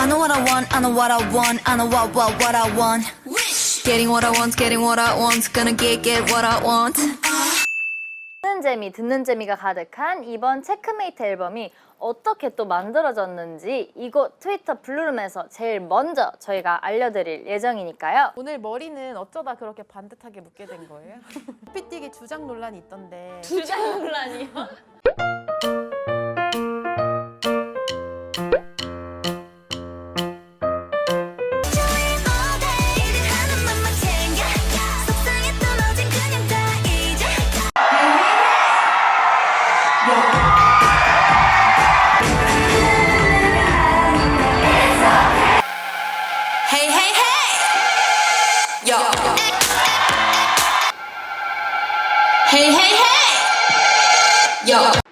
I know what I want, I know what I want, I know what, what, what I want. Getting what I want, getting what I want, gonna get, get what I want. 듣는 재미, 듣는 재미가 가득한 이번 체크메이트 앨범이 어떻게 또 만들어졌는지 이곳 트위터 블루룸에서 제일 먼저 저희가 알려드릴 예정이니까요. 오늘 머리는 어쩌다 그렇게 반듯하게 묶게 된 거예요? 피뛰기 주장 논란이 있던데 주장 논란이요? Hey, hey, hey! Yo. Hey, hey, hey! Yo.